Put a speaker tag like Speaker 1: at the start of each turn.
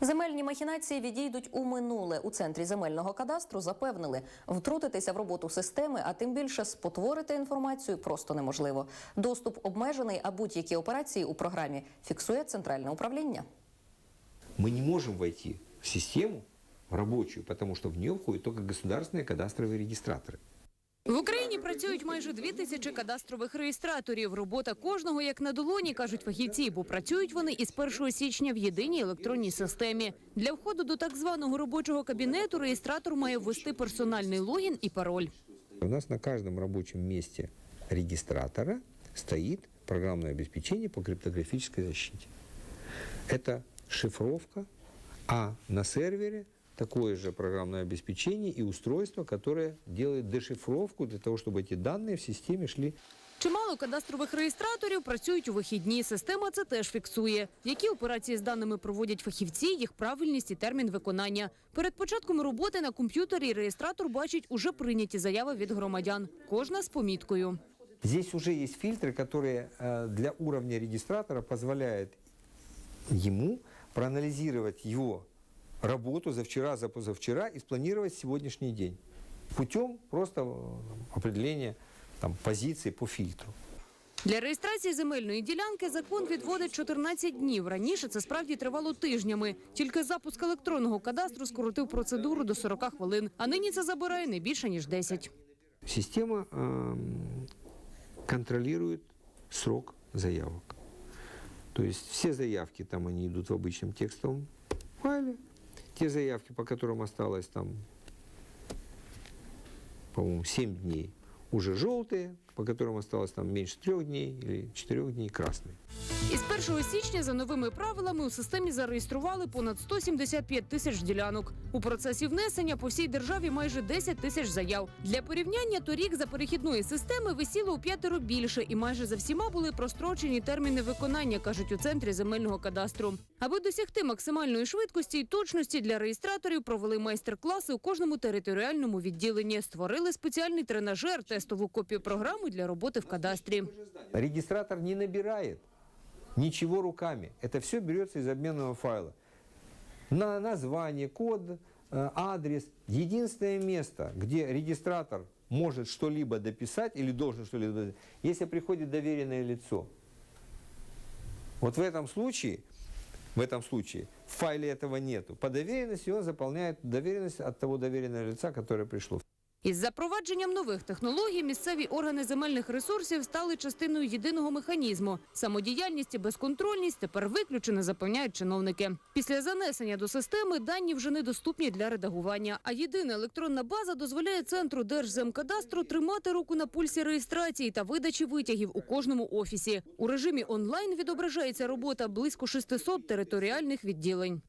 Speaker 1: Земельні махінації відійдуть у минуле. У центрі земельного кадастру запевнили, втрутитися в роботу системи, а тим більше спотворити інформацію просто неможливо. Доступ обмежений, а будь-які операції у програмі фіксує центральне управління.
Speaker 2: Мы не можем войти в систему в рабочую, потому что в нее входят только государственные кадастровые регистраторы.
Speaker 3: Працюють майже дві тисячі кадастрових реєстраторів. Робота кожного як на долоні, кажуть фахівці, бо працюють вони із 1 січня в єдиній електронній системі. Для входу до так званого робочого кабінету реєстратор має ввести персональний логін і пароль.
Speaker 2: У нас на каждом рабочем месте регистратора стоит программное обеспечение по криптографической защите. Это шифровка, а на сервере такое же программное обеспечение и устройство, которое делает дешифровку для того, чтобы эти данные в системе шли
Speaker 3: Чимало кадастрових реєстраторів працюють у вихідні. Система це теж фіксує. Які операції з даними проводять фахівці, їх правильність і термін виконання. Перед початком роботи на комп'ютері реєстратор бачить уже прийняті заяви від громадян. Кожна з поміткою.
Speaker 2: Здесь уже есть фильтры, которые э, для уровня регистратора позволяют ему проанализировать его работу за вчера, за позавчера и спланировать сегодняшний день путем просто э, определения там, позиции по фильтру.
Speaker 3: Для реєстрації земельної ділянки закон відводить 14 днів. Раніше це справді тривало тижнями. Тільки запуск електронного кадастру скоротив процедуру до 40 хвилин. А нині це забирає не більше ніж 10.
Speaker 2: Система эм, контролирует срок заявок. То есть все заявки там они идут в обычном текстовом файле. Те заявки, по которым осталось там, по-моему, 7 дней, уже желтые, по которым осталось там меньше трех дней или четырех дней красные.
Speaker 3: Із 1 січня за новими правилами у системі зареєстрували понад 175 тисяч ділянок. У процесі внесення по всій державі майже 10 тисяч заяв. Для порівняння торік за перехідної системи висіло у п'ятеро більше, і майже за всіма були прострочені терміни виконання, кажуть у центрі земельного кадастру. Аби досягти максимальної швидкості і точності для реєстраторів, провели майстер-класи у кожному територіальному відділенні. Створили спеціальний тренажер, тестову копію програми для роботи в кадастрі.
Speaker 2: Регистратор не набирает ничего руками. Это все берется из обменного файла. На название, код, э, адрес. Единственное место, где регистратор может что-либо дописать или должен что-либо дописать, если приходит доверенное лицо. Вот в этом случае, в этом случае в файле этого нету. По доверенности он заполняет доверенность от того доверенного лица, которое пришло.
Speaker 3: Із запровадженням нових технологій місцеві органи земельних ресурсів стали частиною єдиного механізму. Самодіяльність і безконтрольність тепер виключено, запевняють чиновники. Після занесення до системи дані вже недоступні для редагування. А єдина електронна база дозволяє центру Держземкадастру тримати руку на пульсі реєстрації та видачі витягів у кожному офісі. У режимі онлайн відображається робота близько 600 територіальних відділень.